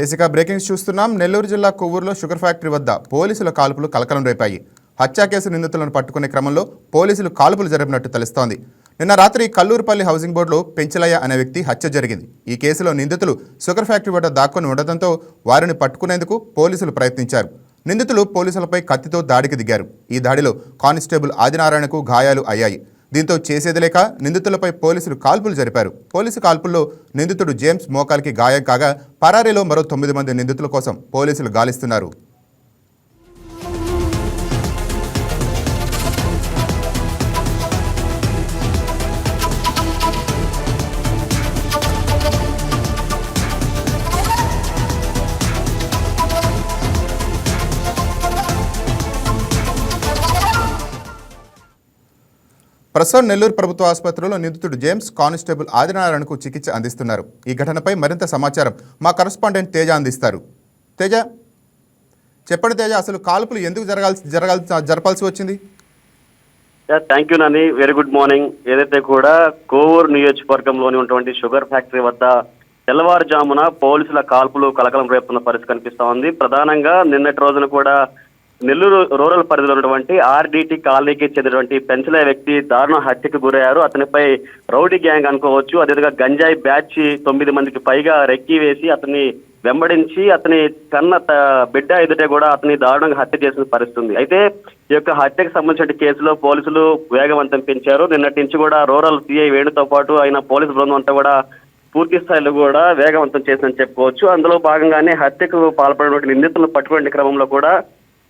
ఏసికా breakings చూస్తున్నాం. నెల్లూరు జిల్లా కొవ్వూరులో sugar factory వద్ద పోలీసుల కాల్పులు కలకలం రేపాయి. హత్యా కేసు నిందితులను పట్టుకునే క్రమంలో పోలీసులు కాల్పులు జరిపినట్టు తెలుస్తోంది. నిన్న రాత్రి కల్లూరుపల్లి హౌసింగ్ బోర్డులో పెంచలయ్య అనే వ్యక్తి హత్య జరిగింది. ఈ కేసులో నిందితులు షుగర్ ఫ్యాక్టరీ వద్ద దాక్కుని ఉండటంతో వారిని పట్టుకునేందుకు పోలీసులు ప్రయత్నించారు. నిందితులు పోలీసులపై కత్తితో దాడికి దిగారు. ఈ దాడిలో కానిస్టేబుల్ ఆదినారాయణకు గాయాలు అయ్యాయి. దీంతో చేసేది లేక నిందితులపై పోలీసులు కాల్పులు జరిపారు. పోలీసు కాల్పుల్లో నిందితుడు జేమ్స్ మోకాలికి గాయం కాగా పరారీలో మరో తొమ్మిది మంది నిందితుల కోసం పోలీసులు గాలిస్తున్నారు. ప్రస్తుతం నెల్లూరు ప్రభుత్వ ఆసుపత్రిలో నిందితుడు జేమ్స్ కానిస్టేబుల్ ఆదినారాయణకు చికిత్స అందిస్తున్నారు. ఈ ఘటనపై మరింత సమాచారం మా కరస్పాండెంట్ తేజ అందిస్తారు. తేజ చెప్పండి తేజ అసలు కాల్పులు ఎందుకు జరగాల్సి జరగాల్సి జరపాల్సి వచ్చింది? Thank you Nani. Very good morning. ఏదైతే కూడా కోవూరు నియోజకవర్గంలోని ఉన్నటువంటి షుగర్ ఫ్యాక్టరీ వద్ద తెల్లవారుజామున పోలీసుల కాల్పులు కలకలం రేపుతున్న పరిస్థితి కనిపిస్తా ఉంది. ప్రధానంగా నిన్నటి రోజున కూడా నెల్లూరు రూరల్ పరిధిలో ఉన్నటువంటి ఆర్డిటి కాలనీకి చెందినటువంటి పెంచలే వ్యక్తి దారుణ హత్యకు గురయ్యారు. అతనిపై రౌడీ గ్యాంగ్ అనుకోవచ్చు. అదేవిధంగా గంజాయి బ్యాచ్ తొమ్మిది మందికి పైగా రెక్కి వేసి అతన్ని వెంబడించి అతని కన్న త- బిడ్డ ఎదుటే కూడా అతని దారుణంగా హత్య చేసిన పరిస్థితి ఉంది అయితే ఈ యొక్క హత్యకు సంబంధించిన కేసులో పోలీసులు వేగవంతం పెంచారు. నిన్నటి నుంచి కూడా రూరల్ సిఐ వేణుతో పాటు ఆయన పోలీసు బృందం అంతా కూడా పూర్తి స్థాయిలో కూడా వేగవంతం చేసిందని చెప్పుకోవచ్చు. అందులో భాగంగానే హత్యకు పాల్పడినటువంటి నిందితులను పట్టుకునే క్రమంలో కూడా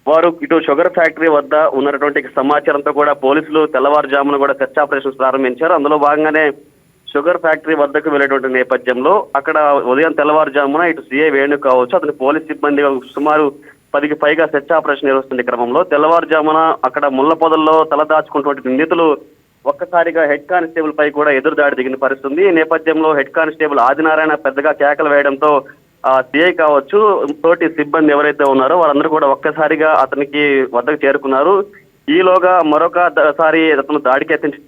వారు ఇటు షుగర్ ఫ్యాక్టరీ వద్ద ఉన్నటువంటి సమాచారంతో కూడా పోలీసులు తెల్లవారుజామున కూడా సెర్చ్ ఆపరేషన్స్ ప్రారంభించారు. అందులో భాగంగానే షుగర్ ఫ్యాక్టరీ వద్దకు వెళ్ళేటువంటి నేపథ్యంలో అక్కడ ఉదయం తెల్లవారుజామున ఇటు సీఐ వేణు కావచ్చు అతని పోలీస్ సిబ్బంది సుమారు పదికి పైగా సెర్చ్ ఆపరేషన్ నిర్వహిస్తున్న క్రమంలో తెల్లవారుజామున అక్కడ ముళ్ళ పొదల్లో తలదాచుకున్నటువంటి నిందితులు ఒక్కసారిగా హెడ్ కానిస్టేబుల్ పై కూడా ఎదురు దాడి దిగిన పరిస్థితుంది. ఈ నేపథ్యంలో హెడ్ కానిస్టేబుల్ ఆదినారాయణ పెద్దగా కేకలు వేయడంతో సిఐ కావచ్చు తోటి సిబ్బంది ఎవరైతే ఉన్నారో వాళ్ళందరూ కూడా ఒక్కసారిగా అతనికి వద్దకు చేరుకున్నారు. ఈలోగా మరొక సారి అతను దాడికి యత్నించి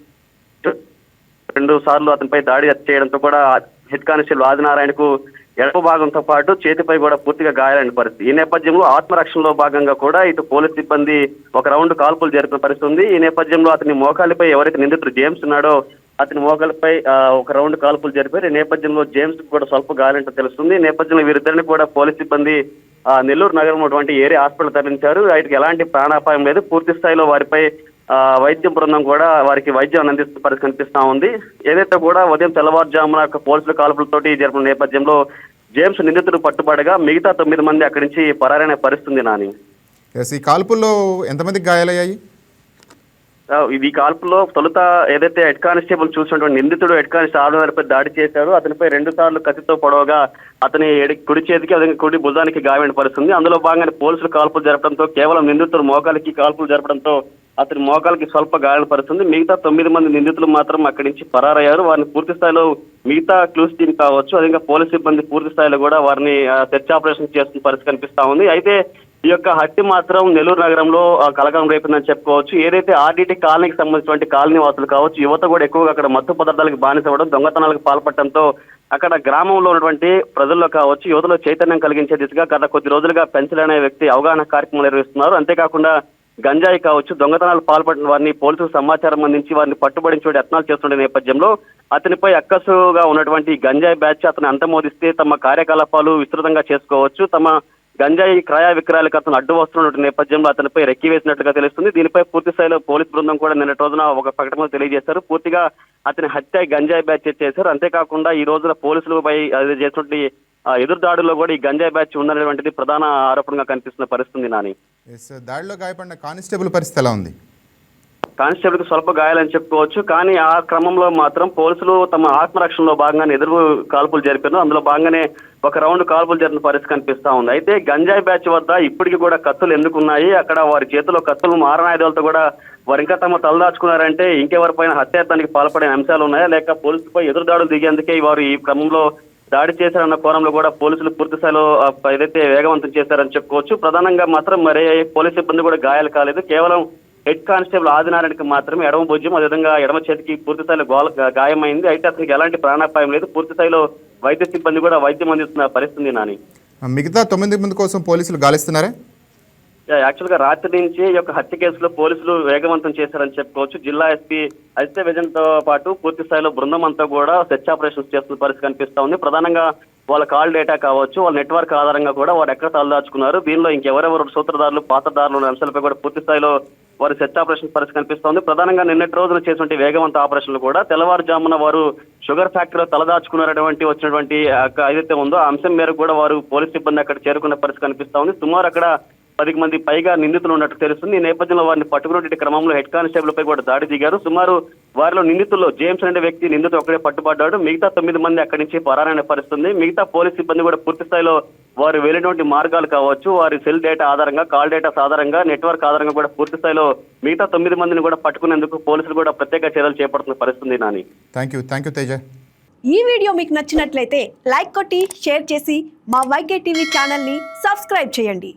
రెండు సార్లు అతనిపై దాడి చేయడంతో కూడా హెడ్ కానిస్టేబుల్ ఆదినారాయణకు ఎడమ భాగంతో పాటు చేతిపై కూడా పూర్తిగా గాయాలైన పరిస్థితి. ఈ నేపథ్యంలో ఆత్మరక్షణలో భాగంగా కూడా ఇటు పోలీస్ సిబ్బంది ఒక రౌండ్ కాల్పులు జరిపిన పరిస్థితి ఉంది. ఈ నేపథ్యంలో అతని మోకాలిపై ఎవరైతే నిందితుడు జేమ్స్ ఉన్నాడో అతని మోకాలపై ఒక రౌండ్ కాల్పులు జరిపారు. ఈ నేపథ్యంలో జేమ్స్ కూడా స్వల్ప గాయాలంటూ తెలుస్తుంది. నేపథ్యంలో వీరిద్దరిని కూడా పోలీస్ సిబ్బంది నెల్లూరు నగరం ఉన్నటువంటి ఏరియా హాస్పిటల్ తరలించారు. వాటికి ఎలాంటి ప్రాణాపాయం లేదు. పూర్తి స్థాయిలో వారిపై ఆ, వైద్య బృందం కూడా వారికి వైద్యం అందిస్తున్న పరిస్థితి కనిపిస్తా ఉంది. ఏదైతే కూడా ఉదయం తెల్లవారుజామున పోలీసుల కాల్పులతోటి జరిపిన నేపథ్యంలో జేమ్స్ నిందితుడు పట్టుబడగా మిగతా తొమ్మిది మంది అక్కడి నుంచి పరారైన పరిస్థితి నాని. ఈ కాల్పుల్లో ఎంతమందికి గాయాలయ్యాయి? ఈ కాల్పులో తొలుత ఏదైతే హెడ్ కానిస్టేబుల్ చూసినటువంటి నిందితుడు హెడ్ కానిస్టేబుల్ ఆరున్నరపై దాడి చేశాడు అతనిపై రెండు సార్లు కత్తితో పొడవగా అతని ఎడి కుడి చేతికి అతని కుడి భుజానికి గాయమైన పరిస్థితుంది. అందులో భాగంగానే పోలీసులు కాల్పులు జరపడంతో కేవలం నిందితుడు మోకాలికి కాల్పులు జరపడంతో అతని మోకాలకి స్వల్ప గాయాలు పరుస్తుంది మిగతా తొమ్మిది మంది నిందితులు మాత్రం అక్కడి నుంచి పరారయ్యారు. వారిని పూర్తి స్థాయిలో మిగతా క్లూస్ టీం కావచ్చు అదే పోలీస్ సిబ్బంది పూర్తి స్థాయిలో కూడా వారిని సెర్చ్ ఆపరేషన్ చేస్తున్న పరిస్థితి కనిపిస్తా ఉంది. అయితే ఈ యొక్క హత్య మాత్రం నెల్లూరు నగరంలో ఆ, కలకలం రేపిందని చెప్పుకోవచ్చు. ఏదైతే ఆర్డీటీ కాలనీకి సంబంధించినటువంటి కాలనీ వాసులు కావచ్చు యువత కూడా ఎక్కువగా అక్కడ మత్తు పదార్థాలకు బానిసవడం దొంగతనాలకు పాల్పడటంతో అక్కడ గ్రామంలో ఉన్నటువంటి ప్రజల్లో కావచ్చు యువతలో చైతన్యం కలిగించే దిశగా గత కొద్ది రోజులుగా పెంచలేని వ్యక్తి అవగాహన కార్యక్రమం నిర్వహిస్తున్నారు. అంతేకాకుండా గంజాయి కావచ్చు దొంగతనాలు పాల్పడిన వారిని పోలీసులకు సమాచారం అందించి వారిని పట్టుబడించే యత్నాలు చేస్తుండే నేపథ్యంలో అతనిపై అక్కసుగా ఉన్నటువంటి గంజాయి బ్యాచ్ అతను అంతమోదిస్తే తమ కార్యకలాపాలు విస్తృతంగా చేసుకోవచ్చు. తమ గంజాయి క్రయ విక్రయాలకు అతను అడ్డు వస్తున్న నేపథ్యంలో అతనిపై రెక్కి వేసినట్లుగా తెలుస్తుంది. దీనిపై పూర్తి స్థాయిలో పోలీస్ బృందం కూడా నిన్నటి రోజున ఒక ప్రకటన తెలియజేశారు. పూర్తిగా అతని హత్య గంజాయి బ్యాచ్ చేశారు. అంతేకాకుండా ఈ రోజున పోలీసులపై చేసినటువంటి ఎదురు దాడుల్లో కూడా ఈ గంజాయి బ్యాచ్ ఉందనేటువంటిది ప్రధాన ఆరోపణగా కనిపిస్తున్న పరిస్థితి నాని. దాడిలో గాయపడిన కానిస్టేబుల్ పరిస్థితి ఎలా ఉంది? కానిస్టేబుల్కు స్వల్ప గాయాలని చెప్పుకోవచ్చు కానీ ఆ క్రమంలో మాత్రం పోలీసులు తమ ఆత్మరక్షణలో భాగంగానే ఎదురు కాల్పులు జరిపారు. అందులో భాగంగానే ఒక రౌండ్ కాల్పులు జరిగిన పరిస్థితి కనిపిస్తూ ఉంది. అయితే గంజాయి బ్యాచ్ వద్ద ఇప్పటికీ కూడా కత్తులు ఎందుకున్నాయి అక్కడ వారి చేతిలో కత్తులు మారణాయుధాలతో కూడా వారు ఇంకా తమ తలదాచుకున్నారంటే ఇంకెవరిపైన హత్యాయత్నానికి పాల్పడే అంశాలు ఉన్నాయా? లేక పోలీసులపై ఎదురుదాడులు దిగేందుకే వారు ఈ క్రమంలో దాడి చేశారన్న కోణంలో కూడా పోలీసులు పూర్తి స్థాయిలో ఏదైతే వేగవంతం చేశారని చెప్పుకోవచ్చు. ప్రధానంగా మాత్రం మరే పోలీస్ సిబ్బంది కూడా గాయాలు కాలేదు. కేవలం హెడ్ కానిస్టేబుల్ ఆదినారాయణకి మాత్రమే ఎడమ భుజం అదేవిధంగా ఎడమ చేతికి పూర్తి స్థాయిలో గోల గాయమైంది. అయితే అతనికి ఎలాంటి ప్రాణాపాయం లేదు. పూర్తి స్థాయిలో వైద్య సిబ్బంది కూడా వైద్యం అందిస్తున్న పరిస్థితి నాని. మిగతా తొమ్మిది మంది కోసం పోలీసులు గాలిస్తున్నారా? యాక్చువల్గా రాత్రి నుంచి ఈ యొక్క హత్య కేసులో పోలీసులు వేగవంతం చేశారని చెప్పుకోవచ్చు. జిల్లా ఎస్పీ అజిత విజయన్తో పాటు పూర్తి స్థాయిలో బృందం అంతా కూడా సెర్చ్ ఆపరేషన్స్ చేస్తున్న పరిస్థితి కనిపిస్తా ఉంది. ప్రధానంగా వాళ్ళ కాల్ డేటా కావచ్చు వాళ్ళ నెట్వర్క్ ఆధారంగా కూడా వారు ఎక్కడ తలదాచుకున్నారు దీనిలో ఇంకెవరెవరు సూత్రధారులు పాత్రధారులు అనే అంశాలపై కూడా పూర్తి స్థాయిలో వారి సెర్చ్ ఆపరేషన్ పరిస్థితి కనిపిస్తోంది. ప్రధానంగా నిన్నటి రోజున చేసినటువంటి వేగవంత ఆపరేషన్లు కూడా తెల్లవారుజామున వారు షుగర్ ఫ్యాక్టరీలో తలదాచుకున్నటువంటి వచ్చినటువంటి ఏదైతే ఉందో ఆ అంశం మేరకు కూడా వారు పోలీస్ సిబ్బంది అక్కడ చేరుకున్న పరిస్థితి కనిపిస్తా ఉంది. సుమారు అక్కడ పదికి మంది పైగా నిందితులు ఉన్నట్టు తెలుస్తుంది. ఈ నేపథ్యంలో వారిని పట్టుకున్నటువంటి క్రమంలో హెడ్ కానిస్టేబుల్ పై కూడా దాడి దిగారు. సుమారు వారిలో నిందితుల్లో జేమ్స్ అనే వ్యక్తి నిందితుడు ఒక్కడే పట్టుబడ్డాడు. మిగతా తొమ్మిది మంది అక్కడి నుంచి పరారైన పరిస్థితి ఉంది మిగతా పోలీస్ సిబ్బంది కూడా పూర్తి స్థాయిలో వారు వెళ్ళినటువంటి మార్గాలు కావచ్చు వారి సెల్ డేటా ఆధారంగా కాల్ డేటా ఆధారంగా నెట్వర్క్ ఆధారంగా కూడా పూర్తి స్థాయిలో మిగతా తొమ్మిది మందిని కూడా పట్టుకునేందుకు పోలీసులు కూడా ప్రత్యేక చర్యలు చేపడుతున్న పరిస్థితి ఉంది Nani. Thank you thank you Teja ఈ వీడియో మీకు నచ్చినట్లయితే లైక్ కొట్టి షేర్ చేసి మా వైకే టీవీ ఛానల్ని సబ్స్క్రైబ్ చేయండి.